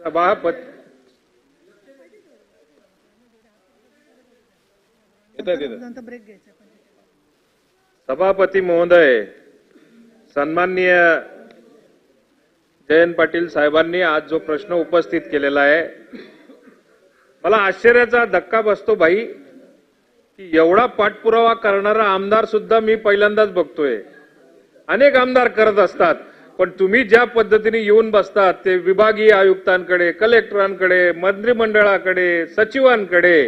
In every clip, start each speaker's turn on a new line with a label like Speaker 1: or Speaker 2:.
Speaker 1: सभापती येतात येतात सभापती महोदय सन्माननीय जयंत पाटील साहेबांनी आज जो प्रश्न उपस्थित केलेला आहे मला आश्चर्याचा धक्का बसतो भाई की एवढा पाठपुरावा करणारा आमदार सुद्धा मी पहिल्यांदाच बघतोय. अनेक आमदार करत असतात. पण तुम्ही ज्या पद्धतीने येऊन बसतात ते विभागीय आयुक्तांकडे कलेक्टरांकडे मंत्रिमंडळाकडे सचिवांकडे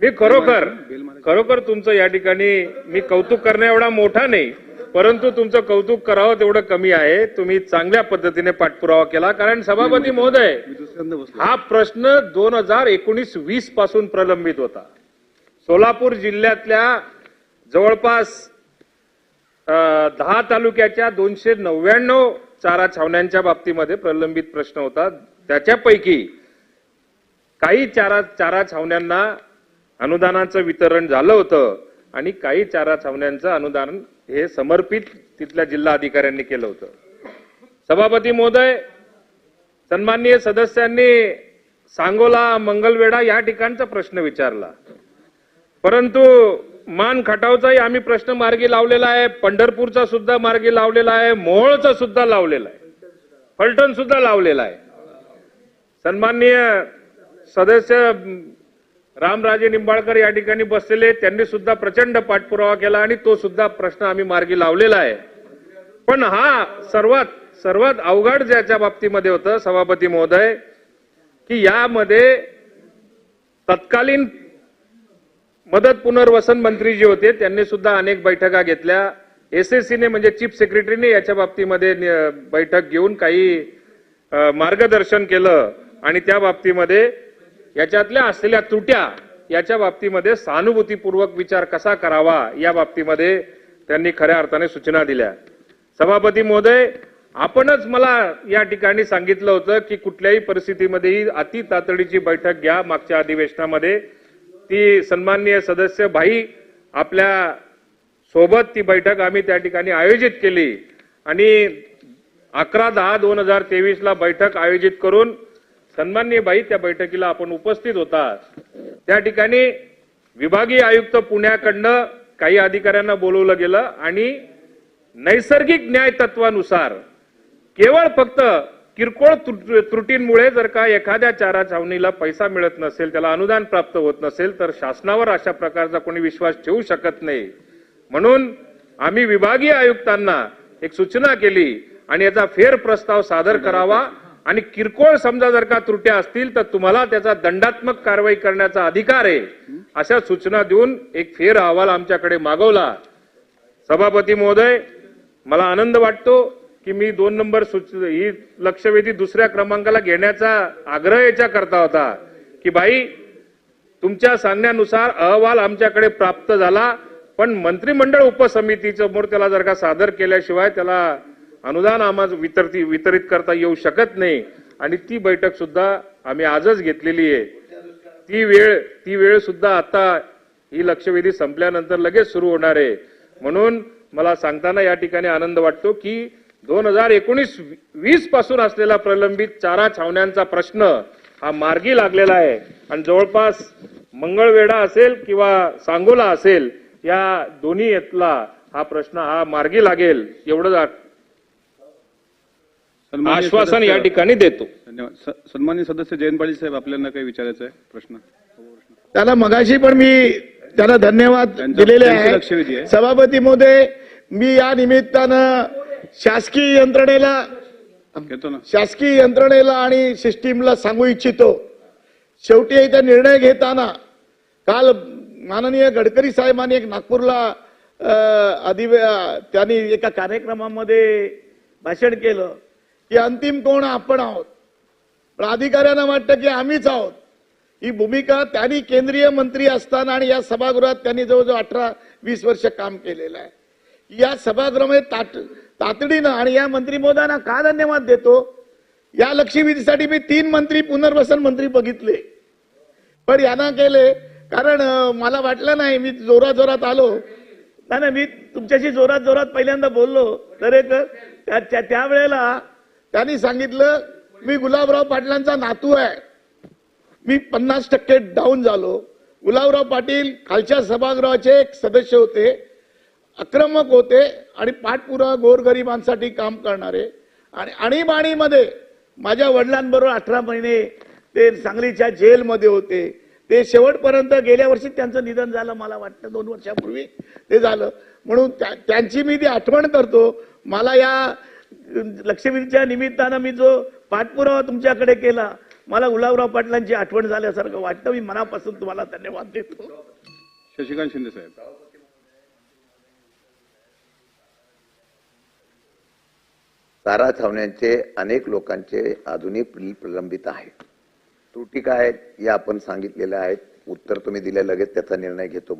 Speaker 1: मी खरोखर खरोखर तुमचं या ठिकाणी मी कौतुक करण्या एवढा मोठा नाही परंतु तुमचं कौतुक करावं तेवढं कमी आहे. तुम्ही चांगल्या पद्धतीने पाठपुरावा केला कारण सभापती महोदय हा प्रश्न दोन हजार एकोणीस वीसपासून प्रलंबित होता. सोलापूर जिल्ह्यातल्या जवळपास दहा तालुक्याच्या दोनशे नव्याण्णव चारा छावण्यांच्या बाबतीमध्ये प्रलंबित प्रश्न होता. त्याच्यापैकी काही चारा चारा छावण्यांना अनुदानाचं वितरण झालं होतं आणि काही चारा छावण्यांचं अनुदान हे समर्पित तिथल्या जिल्हा अधिकाऱ्यांनी केलं होतं. सभापती महोदय सन्माननीय सदस्यांनी सांगोला मंगलवेढा या ठिकाणचा प्रश्न विचारला. परंतु मान खटावचाही आम्ही प्रश्न मार्गी लावलेला आहे. पंढरपूरचा सुद्धा मार्गी लावलेला आहे. मोहोळचा सुद्धा लावलेला आहे. फलटण सुद्धा लावलेला आहे. सन्माननीय सदस्य रामराजे निंबाळकर या ठिकाणी बसलेले त्यांनी सुद्धा प्रचंड पाठपुरावा केला आणि तो सुद्धा प्रश्न आम्ही मार्गी लावलेला आहे. पण हा सर्वात सर्वात अवघड ज्याच्या बाबतीमध्ये होतं सभापती महोदय की यामध्ये तत्कालीन मदत पुनर्वसन मंत्री जे होते त्यांनी सुद्धा अनेक बैठका घेतल्या. एसएससीने म्हणजे चीफ सेक्रेटरीने याच्या बाबतीमध्ये बैठक घेऊन काही मार्गदर्शन केलं. आणि त्या बाबतीमध्ये याच्यातल्या असलेल्या त्रुट्या याच्या बाबतीमध्ये सहानुभूतीपूर्वक विचार कसा करावा या बाबतीमध्ये त्यांनी खऱ्या अर्थाने सूचना दिल्या. सभापती महोदय आपणच मला या ठिकाणी सांगितलं होतं की कुठल्याही परिस्थितीमध्येही अति तातडीची बैठक घ्या मागच्या अधिवेशनामध्ये. ती सन्माननीय सदस्य भाई आपल्यासोबत ती बैठक आम्ही त्या ठिकाणी आयोजित केली. आणि अकरा दहा दोन हजार तेवीसला बैठक आयोजित करून सन्माननीय बाई त्या बैठकीला आपण उपस्थित होता त्या ठिकाणी विभागीय आयुक्त पुण्याकडनं काही अधिकाऱ्यांना बोलवलं गेलं आणि नैसर्गिक न्याय तत्वानुसार केवळ फक्त किरकोळ त्रुटींमुळे जर का एखाद्या चारा छावणीला पैसा मिळत नसेल त्याला अनुदान प्राप्त होत नसेल तर शासनावर अशा प्रकारचा कोणी विश्वास ठेवू शकत नाही. म्हणून आम्ही विभागीय आयुक्तांना एक सूचना केली आणि याचा फेर प्रस्ताव सादर करावा आणि किरकोळ समजा जर का त्रुट्या असतील तर तुम्हाला त्याचा दंडात्मक कारवाई करण्याचा अधिकार आहे अशा सूचना देऊन एक फेर अहवाल आमच्याकडे मागवला. सभापती महोदय मला आनंद वाटतो. की मी दोन नंबर सूच ही लक्षवेधी दुसऱ्या क्रमांकाला घेण्याचा आग्रह याच्या करता होता. की बाई तुमच्या सांगण्यानुसार अहवाल आमच्याकडे प्राप्त झाला पण मंत्रिमंडळ उपसमितीसमोर त्याला जर का सादर केल्याशिवाय त्याला अनुदान आम्हाला वितरित वितरित करता येऊ शकत नाही. आणि ती बैठक सुद्धा आम्ही आजच घेतलेली आहे. ती वेळ ती वेळ सुद्धा आता ही लक्षवेधी संपल्यानंतर लगेच सुरू होणार आहे. म्हणून मला सांगताना या ठिकाणी आनंद वाटतो की दोन हजार एकोणीस वीसपासून असलेला प्रलंबित चारा छावण्यांचा प्रश्न हा मार्गी लागलेला आहे. आणि जवळपास मंगळवेढा असेल किंवा सांगोला असेल या दोन्ही यातला हा प्रश्न हा मार्गी लागेल एवढं आश्वासन या ठिकाणी देतो.
Speaker 2: धन्यवाद. स- सन्माननीय सदस्य जयंत पाटील साहेब आपल्याला काही विचारायचं आहे प्रश्न.
Speaker 3: त्याला मगाशी पण मी त्याला धन्यवाद दिलेले आहे. सभापती महोदय मी या निमित्तानं शासकीय यंत्रणेला शासकीय यंत्रणेला आणि सिस्टीमला सांगू इच्छितो. शेवटी इथे निर्णय घेताना काल माननीय गडकरी साहेबांनी एक नागपूरला अधिवे त्यांनी एका कार्यक्रमामध्ये भाषण केलं की अंतिम कोण आपण आहोत. पण अधिकाऱ्यांना वाटतं की आम्हीच आहोत. ही भूमिका त्यांनी केंद्रीय मंत्री असताना आणि या सभागृहात त्यांनी जवळजवळ अठरा वीस वर्ष काम केलेलं आहे. या सभागृहामध्ये ताट तातडीनं आणि या मंत्री महोदयांना का धन्यवाद देतो? या लक्षवेधीसाठी मी तीन मंत्री पुनर्वसन मंत्री बघितले. पण यांना केले कारण मला वाटलं नाही मी जोरात जोरात आलो. नाही मी तुमच्याशी जोरात जोरात पहिल्यांदा बोललो. तर एक त्या- त्या- त्यावेळेला त्यांनी सांगितलं मी गुलाबराव पाटलांचा नातू आहे. मी पन्नास टक्के डाऊन झालो. गुलाबराव पाटील खालच्या सभागृहाचे एक सदस्य होते. आक्रमक होते आणि पाठपुरा गोरगरिबांसाठी काम करणारे. आणि आणीबाणीमध्ये माझ्या वडिलांबरोबर अठरा महिने ते सांगलीच्या जेलमध्ये होते. ते शेवटपर्यंत गेल्या वर्षी त्यांचं निधन झालं मला वाटतं दोन वर्षापूर्वी ते झालं. म्हणून त्या- त्यांची मी ती आठवण करतो. मला या लक्ष्मीच्या निमित्तानं मी जो पाठपुरावा तुमच्याकडे केला मला गुलाबराव पाटलांची आठवण झाल्यासारखं वाटतं. मी मनापासून तुम्हाला धन्यवाद देतो.
Speaker 2: शशिकांत शिंदे साहेब.
Speaker 4: चारा छावण्यांचे अनेक लोकांचे अजूनही बिल प्रलंबित आहे. त्रुटी काय आहेत या आपण सांगितलेल्या आहेत. उत्तर तुम्ही दिल्या लगेच त्याचा निर्णय घेतो.